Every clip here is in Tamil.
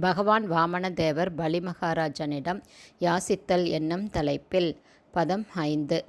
பகவான் வாமனதேவர் பலி மகாராஜனிடம் யாசித்தல் என்னும் தலைப்பில் பதம் ஐந்து.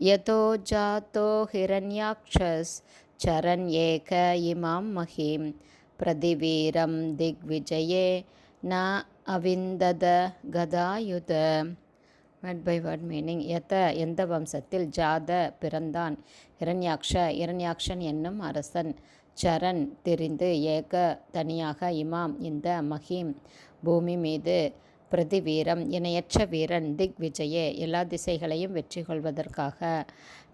யதோ ஜாத்தோ ஹிரண்யாக்ஷஸ் சரண் ஏக இமாம் மஹீம் பிரதிவீரம் திக்விஜயே ந அவிந்தத கதாயுத. வேர்ட் பை வேர்ட் மீனிங் எத்த எந்த வம்சத்தில் ஜாத பிறந்தான்? இரண்யாக்ஷ இரண்யாக்ஷன் என்னும் அரசன். சரண் தெரிந்து ஏக தனியாக இமாம் இந்த மஹீம் பூமி மீது பிரதி வீரம் இணையற்ற வீரன் திக் விஜயே எல்லா திசைகளையும் வெற்றி கொள்வதற்காக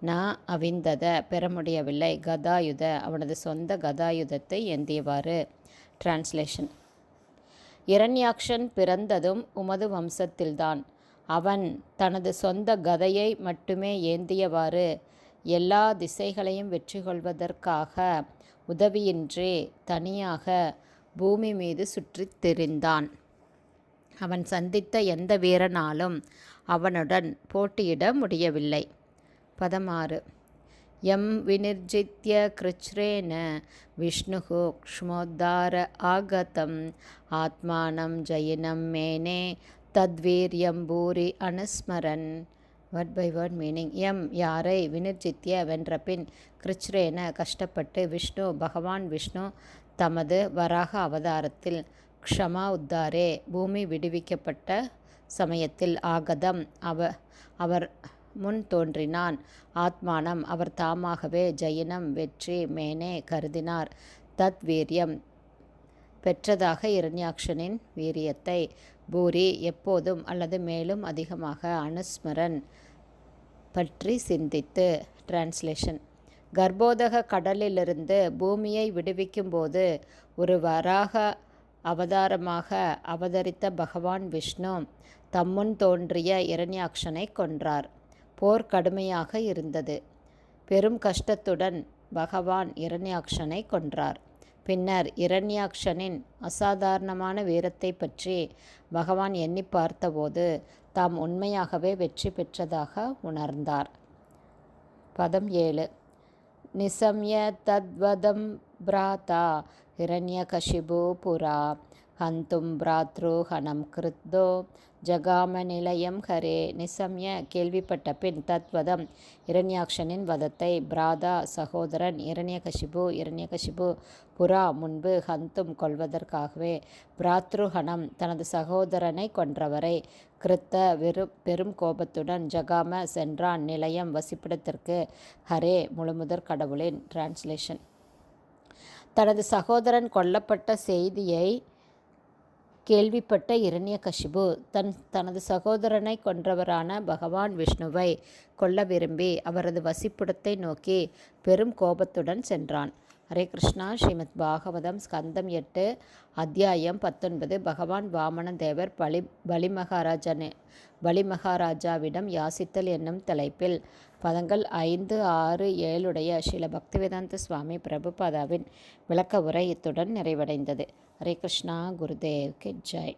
நான் அவிந்தத பெற முடியவில்லை கதாயுத அவனது சொந்த கதாயுதத்தை ஏந்தியவாறு. டிரான்ஸ்லேஷன் இரண்யாக்ஷன் பிறந்ததும் உமது வம்சத்தில்தான். அவன் தனது சொந்த கதையை மட்டுமே ஏந்தியவாறு. எல்லா திசைகளையும் வெற்றி கொள்வதற்காக உதவியின்றி தனியாக பூமி மீது சுற்றித் திரிந்தான். அவன் சந்தித்த எந்த வீரனாலும் அவனுடன் போட்டியிட முடியவில்லை. பதமாறு எம் வினிர்ஜித்ய கிருச்ரேன விஷ்ணு க்ஷ்மோத்தார ஆகதம் ஆத்மானம் ஜயினம் மேனே தத்வீரியம் பூரி அனுஸ்மரன் வேர்ட் பை வேர்ட் மீனிங் எம் யாரை வினிர்ஜித்ய வென்ற பின் கிருச்ரேன கஷ்டப்பட்டு விஷ்ணு பகவான் விஷ்ணு தமது வராக அவதாரத்தில் க்ஷமா உத்தாரே பூமி விடுவிக்கப்பட்ட சமயத்தில் ஆகதம் அவ அவர் முன் தோன்றினான். ஆத்மானம் அவர் தாமாகவே ஜெயினம் வெற்றி மேனே கருதினார். தத் வீரியம் பெற்றதாக இரண்யாக்ஷனின் வீரியத்தை பூரி எப்போதும் அல்லது மேலும் அதிகமாக அனுஸ்மரன் பற்றி சிந்தித்து. டிரான்ஸ்லேஷன் கர்ப்போதக கடலிலிருந்து பூமியை விடுவிக்கும்போது ஒரு வராக அவதாரமாக அவதரித்த பகவான் விஷ்ணு தம்முன் தோன்றிய இரண்யாக்ஷனை கொன்றார். போர் கடுமையாக இருந்தது. பெரும் கஷ்டத்துடன் பகவான் இரண்யாக்ஷனை கொன்றார். பின்னர் இரண்யாக்ஷனின் அசாதாரணமான வீரத்தை பற்றி பகவான் எண்ணி பார்த்தபோது தாம் உண்மையாகவே வெற்றி பெற்றதாக உணர்ந்தார். பதம் ஏழு. நிசம்ய தத்வதம் பிராதா ஹிரண்யகஷிபு புரா ஹந்தும் பிராத்ருஹனம் கிருத்தோ ஜகாம நிலையம் ஹரே நிசம்ய கேள்விப்பட்ட பின் தத்வதம் இரண்யாக்ஷனின் வதத்தை பிராதா சகோதரன் இரண்யகசிபு இரண்யகசிபு புறா முன்பு ஹந்தும் கொள்வதற்காகவே பிராத்ருஹனம் தனது சகோதரனை கொன்றவரை கிருத்த வெறு பெரும் கோபத்துடன் ஜகாம சென்றான் நிலையம் வசிப்பிடத்திற்கு. ஹரே முழுமுதற் கடவுளின்! டிரான்ஸ்லேஷன் தனது சகோதரன் கொல்லப்பட்ட செய்தியை கேள்விப்பட்ட இரண்யகசிபு தன் தனது சகோதரனை கொன்றவரான பகவான் விஷ்ணுவை கொல்ல விரும்பி அவரது வசிப்பிடத்தை நோக்கி பெரும் கோபத்துடன் சென்றான். ஹரே கிருஷ்ணா. ஸ்ரீமத் பாகவதம் ஸ்கந்தம் எட்டு அத்தியாயம் பத்தொன்பது. பகவான் வாமன தேவர் பலி பலிமகாராஜனே பலிமகாராஜாவிடம் யாசித்தல் என்னும் தலைப்பில் பதங்கள் ஐந்து ஆறு ஏழுடைய ஸ்ரீல பக்திவேதாந்த சுவாமி பிரபுபாதாவின் விளக்க உரை இத்துடன் நிறைவடைந்தது. ஹரே கிருஷ்ணா. குருதேவ் கே ஜெய்.